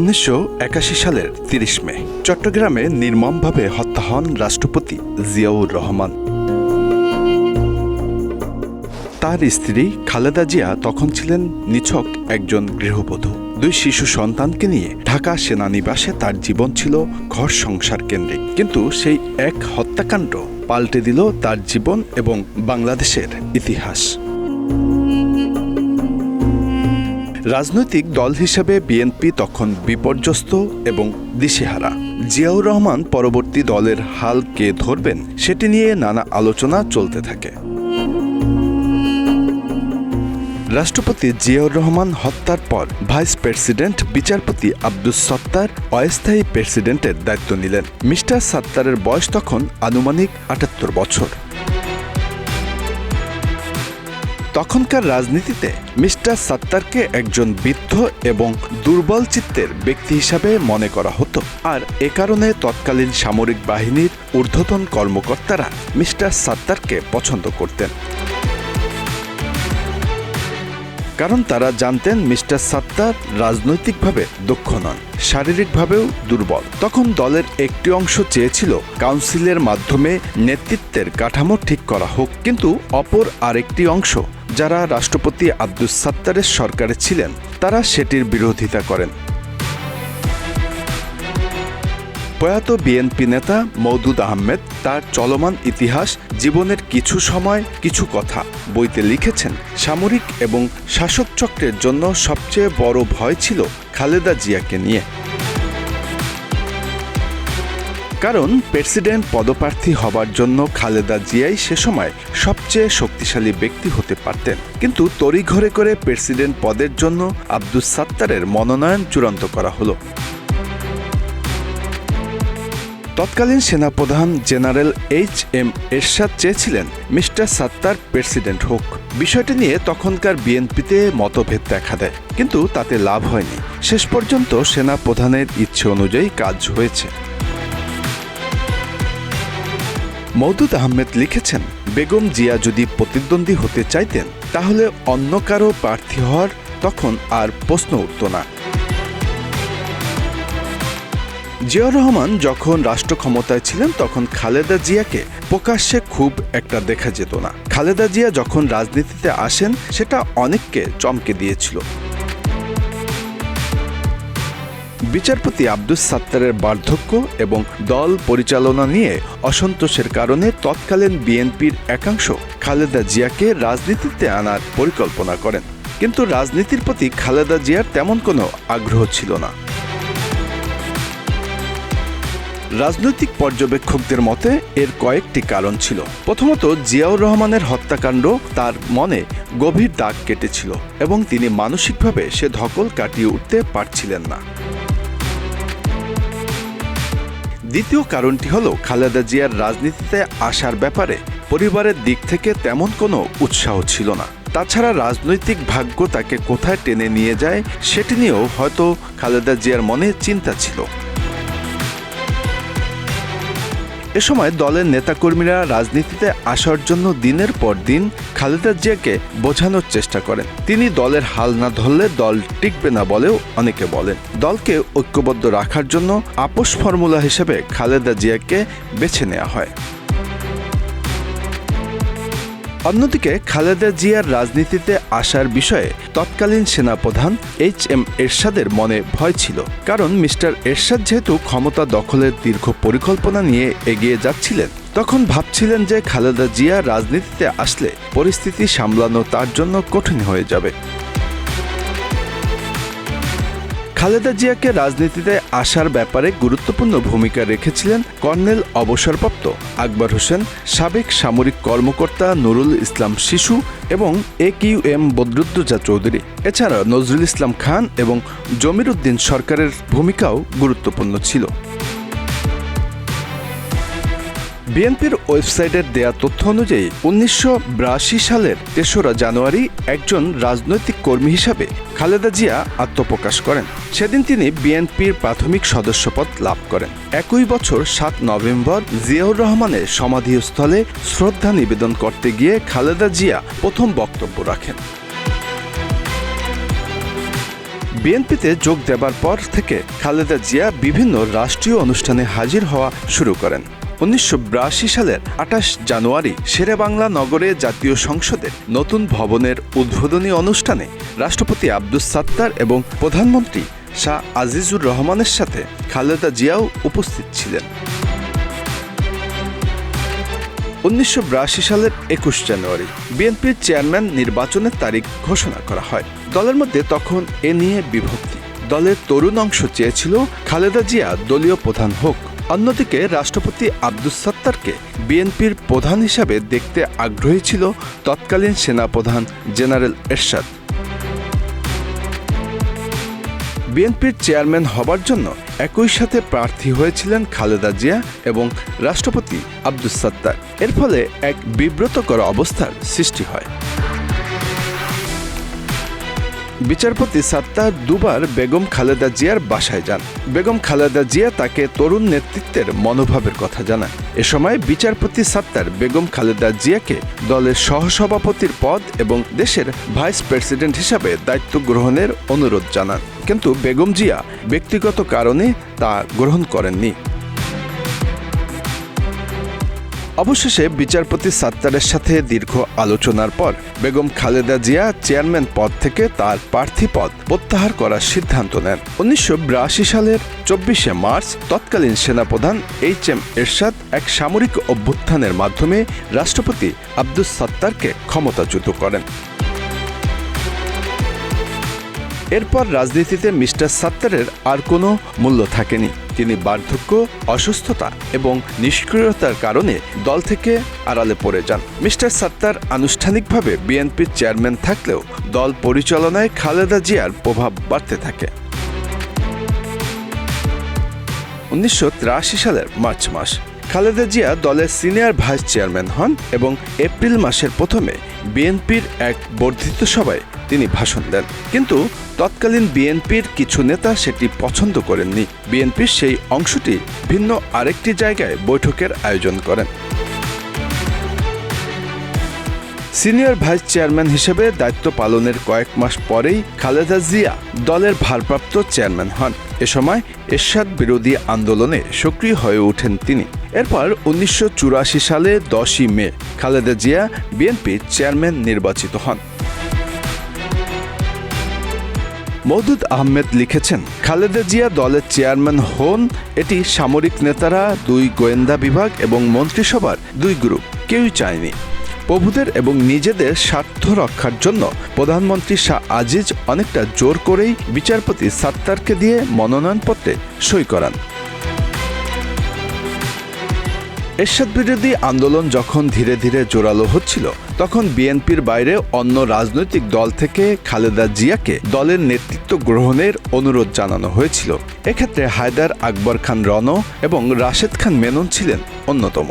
উনিশশো একাশি সালের তিরিশ মে, চট্টগ্রামে নির্মমভাবে হত্যা হন রাষ্ট্রপতি জিয়াউর রহমান। তার স্ত্রী খালেদা জিয়া তখন ছিলেন নিছক একজন গৃহবধূ। দুই শিশু সন্তানকে নিয়ে ঢাকা সেনানিবাসে তার জীবন ছিল ঘর সংসার কেন্দ্রিক। কিন্তু সেই এক হত্যাকাণ্ড পাল্টে দিল তার জীবন এবং বাংলাদেশের ইতিহাস। রাজনৈতিক দল হিসেবে বিএনপি তখন বিপর্যস্ত এবং দিশেহারা। জিয়াউর রহমান পরবর্তী দলের হাল কে ধরবেন সেটি নিয়ে নানা আলোচনা চলতে থাকে। রাষ্ট্রপতি জিয়াউর রহমান হত্যার পর ভাইস প্রেসিডেন্ট বিচারপতি আব্দুস সত্তার অস্থায়ী প্রেসিডেন্টের দায়িত্ব নিলেন। মিস্টার সাত্তারের বয়স তখন আনুমানিক আটাত্তর বছর। তখনকার রাজনীতিতে মিস্টার সাত্তারকে একজন বৃদ্ধ এবং দুর্বল চিত্তের ব্যক্তি হিসাবে মনে করা হতো। আর এ কারণে তৎকালীন সামরিক বাহিনীর ঊর্ধ্বতন কর্মকর্তারা মিস্টার সাত্তারকে পছন্দ করতেন। কারণ তারা জানতেন মিস্টার সাত্তার রাজনৈতিকভাবে দক্ষ নন, শারীরিকভাবেও দুর্বল। তখন দলের একটি অংশ চেয়েছিল কাউন্সিলের মাধ্যমে নেতৃত্বের কাঠামো ঠিক করা হোক, কিন্তু অপর আরেকটি অংশ, যারা রাষ্ট্রপতি আব্দুস সাত্তারের সরকারে ছিলেন, তারা সেটির বিরোধিতা করেন। প্রয়াত বিএনপি নেতা মৌদুদ আহমেদ তার চলমান ইতিহাস জীবনের কিছু সময়, কিছু কথা বইতে লিখেছেন। সামরিক এবং শাসক চক্রের জন্য সবচেয়ে বড় ভয় ছিল খালেদা জিয়াকে নিয়ে। কারণ প্রেসিডেন্ট পদপ্রার্থী হবার জন্য খালেদা জিয়াই সে সময় সবচেয়ে শক্তিশালী ব্যক্তি হতে পারতেন। কিন্তু তড়িঘড়ে করে প্রেসিডেন্ট পদের জন্য আব্দুস সাত্তারের মনোনয়ন চূড়ান্ত করা হলো। তৎকালীন সেনাপ্রধান জেনারেল এইচ এম এরশাদ চেয়েছিলেন মিস্টার সাত্তার প্রেসিডেন্ট হোক। বিষয়টি নিয়ে তখনকার বিএনপিতে মতভেদ দেখা দেয়, কিন্তু তাতে লাভ হয়নি। শেষ পর্যন্ত সেনা প্রধানের ইচ্ছে অনুযায়ী কাজ হয়েছে। মওদুদ আহমেদ লিখেছেন, বেগম জিয়া যদি প্রতিদ্বন্দ্বী হতে চাইতেন, তাহলে অন্য কারও প্রার্থী হওয়ার তখন আর প্রশ্ন উঠত না। জিয়াউর রহমান যখন রাষ্ট্র ক্ষমতায় ছিলেন, তখন খালেদা জিয়াকে প্রকাশ্যে খুব একটা দেখা যেত না। খালেদা জিয়া যখন রাজনীতিতে আসেন, সেটা অনেককে চমকে দিয়েছিল। বিচারপতি আব্দুস সাত্তারের বার্ধক্য এবং দল পরিচালনা নিয়ে অসন্তোষের কারণে তৎকালীন বিএনপির একাংশ খালেদা জিয়াকে রাজনীতিতে আনার পরিকল্পনা করেন। কিন্তু রাজনীতির প্রতি খালেদা জিয়ার তেমন কোনো আগ্রহ ছিল না। রাজনৈতিক পর্যবেক্ষকদের মতে, এর কয়েকটি কারণ ছিল। প্রথমত, জিয়াউর রহমানের হত্যাকাণ্ড তার মনে গভীর দাগ কেটেছিল এবং তিনি মানসিকভাবে সে ধকল কাটিয়ে উঠতে পারছিলেন না। দ্বিতীয় কারণটি হল, খালেদা জিয়ার রাজনীতিতে আসার ব্যাপারে পরিবারের দিক থেকে তেমন কোনো উৎসাহ ছিল না। তাছাড়া রাজনৈতিক ভাগ্য তাকে কোথায় টেনে নিয়ে যায়, সেটি নিয়েও হয়তো খালেদা জিয়ার মনে চিন্তা ছিল। এ সময় দলের নেতাকর্মীরা রাজনীতিতে আসার জন্য দিনের পর দিন খালেদা জিয়াকে বোঝানোর চেষ্টা করেন। তিনি দলের হাল না ধরলে দল টিকবে না বলেও অনেকে বলেন। দলকে ঐক্যবদ্ধ রাখার জন্য আপোষ ফর্মুলা হিসেবে খালেদা জিয়াকে বেছে নেওয়া হয়। অন্যদিকে খালেদা জিয়ার রাজনীতিতে আসার বিষয়ে তৎকালীন সেনাপ্রধান এইচ এম এরশাদের মনে ভয় ছিল। কারণ মিস্টার এরশাদ যেহেতু ক্ষমতা দখলের দীর্ঘ পরিকল্পনা নিয়ে এগিয়ে যাচ্ছিলেন, তখন ভাবছিলেন যে খালেদা জিয়া রাজনীতিতে আসলে পরিস্থিতি সামলানো তার জন্য কঠিন হয়ে যাবে। খালেদা জিয়াকে রাজনীতিতে আসার ব্যাপারে গুরুত্বপূর্ণ ভূমিকা রেখেছিলেন কর্নেল অবসরপ্রাপ্ত আকবর হোসেন, সাবেক সামরিক কর্মকর্তা নুরুল ইসলাম শিশু এবং A Q M Badruddoza Chowdhury. এছাড়া নজরুল ইসলাম খান এবং জমির উদ্দিন সরকারের ভূমিকাও গুরুত্বপূর্ণ ছিল। বিএনপির ওয়েবসাইটের দেয়া তথ্য অনুযায়ী, উনিশশো বিরাশি সালের তেসরা জানুয়ারি একজন রাজনৈতিক কর্মী হিসাবে খালেদা জিয়া আত্মপ্রকাশ করেন। সেদিন তিনি বিএনপির প্রাথমিক সদস্যপদ লাভ করেন। একই বছর সাত নভেম্বর জিয়াউর রহমানের সমাধিস্থলে শ্রদ্ধা নিবেদন করতে গিয়ে খালেদা জিয়া প্রথম বক্তব্য রাখেন। বিএনপিতে যোগ দেবার পর থেকে খালেদা জিয়া বিভিন্ন রাষ্ট্রীয় অনুষ্ঠানে হাজির হওয়া শুরু করেন। উনিশশো বিরাশি সালের আঠাশ জানুয়ারি শেরেবাংলা নগরে জাতীয় সংসদের নতুন ভবনের উদ্বোধনী অনুষ্ঠানে রাষ্ট্রপতি আব্দুস সাত্তার এবং প্রধানমন্ত্রী শাহ আজিজুর রহমানের সাথে খালেদা জিয়াও উপস্থিত ছিলেন। উনিশশো বিরাশি সালের একুশ জানুয়ারি বিএনপির চেয়ারম্যান নির্বাচনের তারিখ ঘোষণা করা হয়। দলের মধ্যে তখন এ নিয়ে বিভক্তি। দলের তরুণ অংশ চেয়েছিল খালেদা জিয়া দলীয় প্রধান হোক। অন্যদিকে রাষ্ট্রপতি আব্দুস সাত্তারকে বিএনপির প্রধান হিসাবে দেখতে আগ্রহী ছিল তৎকালীন সেনাপ্রধান জেনারেল এরশাদ। বিএনপির চেয়ারম্যান হবার জন্য একই সাথে প্রার্থী হয়েছিলেন খালেদা জিয়া এবং রাষ্ট্রপতি আব্দুস সাত্তার। এর ফলে এক বিব্রতকর অবস্থার সৃষ্টি হয়। বিচারপতি সাত্তার দুবার বেগম খালেদা জিয়ার বাসায় যান। বেগম খালেদা জিয়া তাকে তরুণ নেতৃত্বের মনোভাবের কথা জানান। এ সময় বিচারপতি সাত্তার বেগম খালেদা জিয়াকে দলের সহসভাপতির পদ এবং দেশের ভাইস প্রেসিডেন্ট হিসাবে দায়িত্ব গ্রহণের অনুরোধ জানান। কিন্তু বেগম জিয়া ব্যক্তিগত কারণে তা গ্রহণ করেননি। অবশেষে বিচারপতি সাত্তারের সাথে দীর্ঘ আলোচনার পর বেগম খালেদা জিয়া চেয়ারম্যান পদ থেকে তার প্রার্থী পদ প্রত্যাহার করার সিদ্ধান্ত নেন। উনিশশো বিরাশি সালের চব্বিশে মার্চ তৎকালীন সেনাপ্রধান এইচ এম এরশাদ এক সামরিক অভ্যুত্থানের মাধ্যমে রাষ্ট্রপতি আব্দুস সাত্তারকে ক্ষমতাচ্যুত করেন। এরপর রাজনীতিতে মিস্টার সাত্তারের আর কোনো মূল্য থাকেনি। তিনি বার্ধক্য, অসুস্থতা এবং নিষ্ক্রিয়তার কারণে দল থেকে আড়ালে পড়ে যান। মিস্টার সাত্তার আনুষ্ঠানিকভাবে বিএনপির চেয়ারম্যান থাকলেও দল পরিচালনায় খালেদা জিয়ার প্রভাব বাড়তে থাকে। উনিশশো তিরাশি সালের মার্চ মাস, খালেদা জিয়া দলের সিনিয়র ভাইস চেয়ারম্যান হন এবং এপ্রিল মাসের প্রথমে বিএনপির এক বর্ধিত সভায় তিনি ভাষণ দেন। কিন্তু তৎকালীন বিএনপির কিছু নেতা সেটি পছন্দ করেননি। বিএনপির সেই অংশটি ভিন্ন আরেকটি জায়গায় বৈঠকের আয়োজন করেন। সিনিয়র ভাইস চেয়ারম্যান হিসেবে দায়িত্ব পালনের কয়েক মাস পরেই খালেদা জিয়া দলের ভারপ্রাপ্ত চেয়ারম্যান হন। এ সময় এরশাদ বিরোধী আন্দোলনে সক্রিয় হয়ে ওঠেন তিনি। এরপর উনিশশো চুরাশি সালে দশই মে খালেদা জিয়া বিএনপির চেয়ারম্যান নির্বাচিত হন। মওদুদ আহমেদ লিখেছেন, খালেদা জিয়া দলের চেয়ারম্যান হন, এটি সামরিক নেতারা, দুই গোয়েন্দা বিভাগ এবং মন্ত্রিসভার দুই গ্রুপ, কেউই চায়নি। প্রভুদের এবং নিজেদের স্বার্থ রক্ষার জন্য প্রধানমন্ত্রী শাহ আজিজ অনেকটা জোর করেই বিচারপতি সাত্তারকে দিয়ে মনোনয়নপত্রে সই করান। এরশাদ বিরোধী আন্দোলন যখন ধীরে ধীরে জোরালো হচ্ছিল, তখন বিএনপির বাইরে অন্য রাজনৈতিক দল থেকে খালেদা জিয়াকে দলের নেতৃত্ব গ্রহণের অনুরোধ জানানো হয়েছিল। এক্ষেত্রে হায়দার আকবর খান রণ এবং রাশেদ খান মেনন ছিলেন অন্যতম।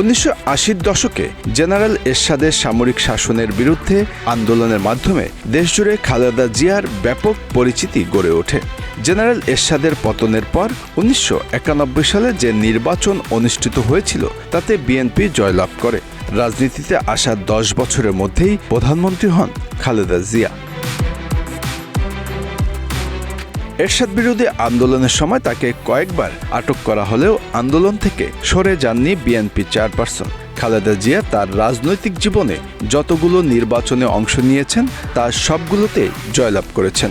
উনিশশো আশির দশকে জেনারেল এরশাদের সামরিক শাসনের বিরুদ্ধে আন্দোলনের মাধ্যমে দেশজুড়ে খালেদা জিয়ার ব্যাপক পরিচিতি গড়ে ওঠে। জেনারেল এরশাদের পতনের পর উনিশশো একানব্বই সালে যে নির্বাচন অনুষ্ঠিত হয়েছিল, তাতে বিএনপি জয়লাভ করে। রাজনীতিতে আসা দশ বছরের মধ্যেই প্রধানমন্ত্রী হন খালেদা জিয়া। এরশাদ বিরোধী আন্দোলনের সময় তাকে কয়েকবার আটক করা হলেও আন্দোলন থেকে সরে যাননি বিএনপি চেয়ারপারসন। খালেদা জিয়া তার রাজনৈতিক জীবনে যতগুলো নির্বাচনে অংশ নিয়েছেন, তার সবগুলোতে জয়লাভ করেছেন।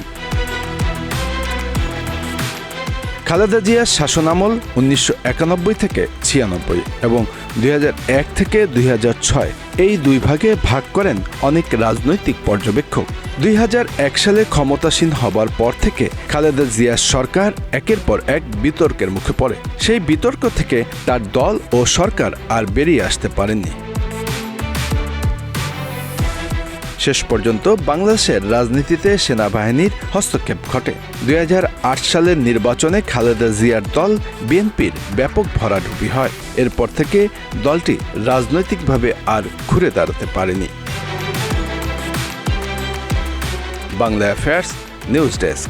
খালেদা জিয়ার শাসনামল উনিশশো একানব্বই থেকে ছিয়ানব্বই এবং দুই হাজার এক থেকে দুই হাজার ছয় এই দুই ভাগে ভাগ করেন অনেক রাজনৈতিক পর্যবেক্ষক। দুই হাজার এক সালে ক্ষমতাসীন হবার পর থেকে খালেদা জিয়ার সরকার একের পর এক বিতর্কের মুখে পড়ে। সেই বিতর্ক থেকে তার দল ও সরকার আর বেরিয়ে আসতে পারেননি। শেষ পর্যন্ত বাংলাদেশের রাজনীতিতে সেনাবাহিনীর হস্তক্ষেপ ঘটে। দুই হাজার আট সালের নির্বাচনে খালেদা জিয়ার দল বিএনপির ব্যাপক ভরাডুবি হয়। এরপর থেকে দলটি রাজনৈতিকভাবে আর ঘুরে দাঁড়াতে পারেনি। Bangla affairs news desk.